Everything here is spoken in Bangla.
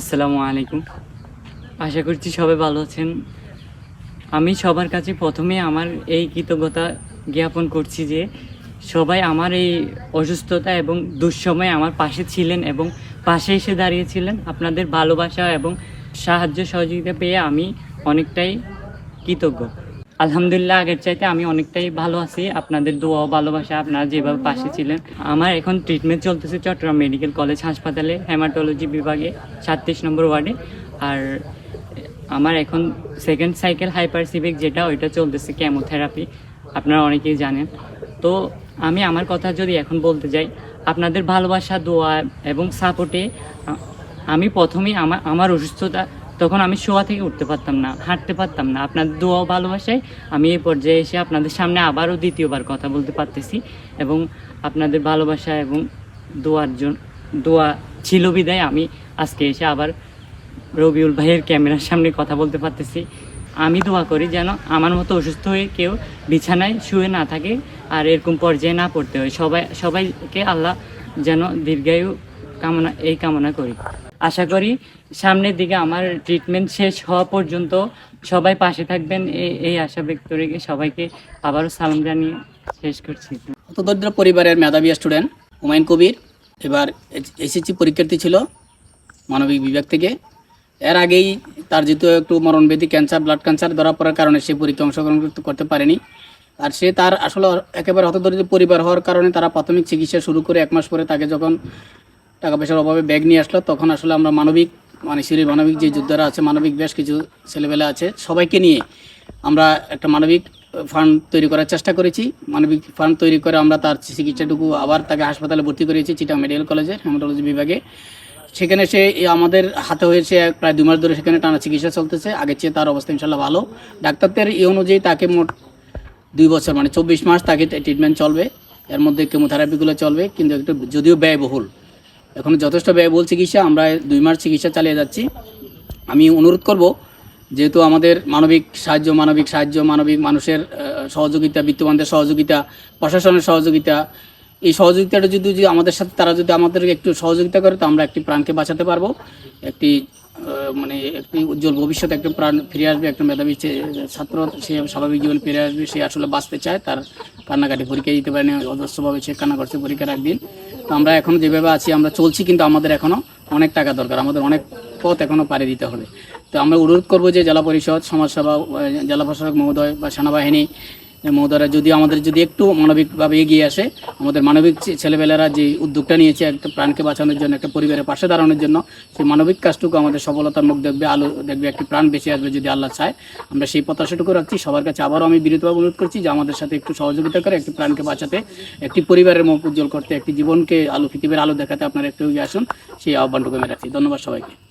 আসসালামু আলাইকুম। আশা করছি সবাই ভালো আছেন। আমি সবার কাছে প্রথমে আমার এই কৃতজ্ঞতা জ্ঞাপন করছি যে সবাই আমার এই অসুস্থতা এবং দুঃসময়ে আমার পাশে ছিলেন এবং পাশে এসে দাঁড়িয়েছিলেন। আপনাদের ভালোবাসা এবং সাহায্য সহযোগিতা পেয়ে আমি অনেকটাই কৃতজ্ঞ। আলহামদুলিল্লাহ, আগের চাইতে আমি অনেকটাই ভালো আছি। আপনাদের দোয়া ভালোবাসা আপনারা যেভাবে পাশে ছিলেন। আমার এখন ট্রিটমেন্ট চলতেছে চট্টগ্রাম মেডিকেল কলেজ হাসপাতালে হেমাটোলজি বিভাগে, সাতত্রিশ নম্বর ওয়ার্ডে। আর আমার এখন সেকেন্ড সাইকেল হাইপারসিভিক যেটা, ওইটা চলতেছে কেমোথেরাপি আপনারা অনেকেই জানেন। তো আমি আমার কথা যদি এখন বলতে যাই, আপনাদের ভালোবাসা, দোয়া এবং সাপোর্টে আমি প্রথমেই আমার আমার অসুস্থতা তখন আমি শোয়া থেকে উঠতে পারতাম না, হাঁটতে পারতাম না। আপনাদের দোয়া ভালোবাসায় আমি এই পর্যায়ে এসে আপনাদের সামনে আবারও দ্বিতীয়বার কথা বলতে পারতেছি এবং আপনাদের ভালোবাসা এবং দোয়ার জন্য দোয়া ছিল বিদায়। আমি আজকে এসে আবার রবিউল ভাইয়ের ক্যামেরার সামনে কথা বলতে পারতেছি। আমি দোয়া করি যেন আমার মতো অসুস্থ হয়ে কেউ বিছানায় শুয়ে না থাকে আর এরকম পর্যায়ে না পড়তে হয়। সবাই, সবাইকে আল্লাহ যেন দীর্ঘায়ু কামনা, এই কামনা করি। আশা করি সামনের দিকে আমার ট্রিটমেন্ট শেষ হওয়া পর্যন্ত সবাই পাশে থাকবেন। এই আশা ব্যক্ত রেখে সবাইকে আবারও সালাম জানিয়ে শেষ করছি। হতদরিদ্র পরিবারের মেধাবী স্টুডেন্ট হুমায়ুন কবির, এবার এসএসসি পরীক্ষার্থী ছিল মানবিক বিভাগ থেকে। এর আগেই তার যেহেতু একটু মরণবেদী ক্যান্সার ব্লাড ক্যান্সার ধরা পড়ার কারণে সে পরীক্ষা অংশগ্রহণ করতে পারেনি। আর সে তার আসলে একেবারে হতদরিদ্র পরিবার হওয়ার কারণে তারা প্রাথমিক চিকিৎসা শুরু করে এক মাস পরে তাকে যখন টাকা পয়সার অভাবে ব্যাগ নিয়ে আসলো। তখন আসলে আমরা মানবিক মানে সিঁড়ি মানবিক যে যোদ্ধারা আছে, মানবিক বেশ কিছু ছেলেবেলা আছে, সবাইকে নিয়ে আমরা একটা মানবিক ফান্ড তৈরি করার চেষ্টা করেছি। মানবিক ফান্ড তৈরি করে আমরা তার চিকিৎসাটুকু আবার তাকে হাসপাতালে ভর্তি করিয়েছি চিটা মেডিকেল কলেজের হেমাটোলজি বিভাগে। সেখানে সে আমাদের হাতে হয়েছে প্রায় দু মাস ধরে সেখানে টানা চিকিৎসা চলতেছে। আগের চেয়ে তার অবস্থা ইনশাল্লাহ ভালো। ডাক্তারদের এই অনুযায়ী তাকে মোট দুই বছর মানে চব্বিশ মাস তাকে ট্রিটমেন্ট চলবে। এর মধ্যে কেমোথেরাপিগুলো চলবে, কিন্তু একটু যদিও ব্যয়বহুল। এখন যথেষ্ট ব্যয়বহুল চিকিৎসা, আমরা দুই মাস চিকিৎসা চালিয়ে যাচ্ছি। আমি অনুরোধ করব, যেহেতু আমাদের মানবিক সাহায্য মানবিক সাহায্য, মানবিক মানুষের সহযোগিতা, বিত্তবানদের সহযোগিতা, প্রশাসনের সহযোগিতা, এই সহযোগিতাটা যদি যদি আমাদের সাথে, তারা যদি আমাদেরকে একটু সহযোগিতা করে, তো আমরা একটি প্রাণকে বাঁচাতে পারব। একটি মানে একটি উজ্জ্বল ভবিষ্যতে একটা প্রাণ ফিরে আসবে একটা মেধাবী ছাত্র, সে স্বাভাবিক জীবন ফিরে আসবে, সে আসলে বাঁচতে চায়, তার কান্নাকাটি পরীক্ষা দিতে পারেনি, অজস্রভাবে সে কান্না করছে পরীক্ষার একদিন। তো আমরা এখন যেভাবে আছি, আমরা চলছি কিন্তু আমাদের এখনও অনেক টাকা দরকার, আমাদের অনেক পথ এখনও পাড়ি দিতে হবে। তো আমরা অনুরোধ করব যে জেলা পরিষদ, সমাজসেবা জেলা প্রশাসক মহোদয় বা সেনাবাহিনী মহোদয়রা যদি আমাদের যদি একটু মানবিকভাবে এগিয়ে আসে, আমাদের মানবিক ছেলেবেলারা যে উদ্যোগটা নিয়েছে একটা প্রাণকে বাঁচানোর জন্য, একটা পরিবারের পাশে দাঁড়ানোর জন্য, সেই মানবিক কাজটুকু আমাদের সফলতার মুখ দেখবে, আলো দেখবে, একটি প্রাণ বেঁচে আসবে যদি আল্লাহ চায়। আমরা সেই প্রত্যাশাটুকু রাখছি। সবার কাছে আবারও আমি বিরতভাবে অনুরোধ করছি যে আমাদের সাথে একটু সহযোগিতা করে, একটি প্রাণকে বাঁচাতে, একটি পরিবারের মুখ উজ্জ্বল করতে, একটি জীবনকে আলো, পৃথিবীর আলো দেখাতে আপনারা একটু এগিয়ে আসুন। সেই আহ্বানটুকু আমি রাখছি। ধন্যবাদ সবাইকে।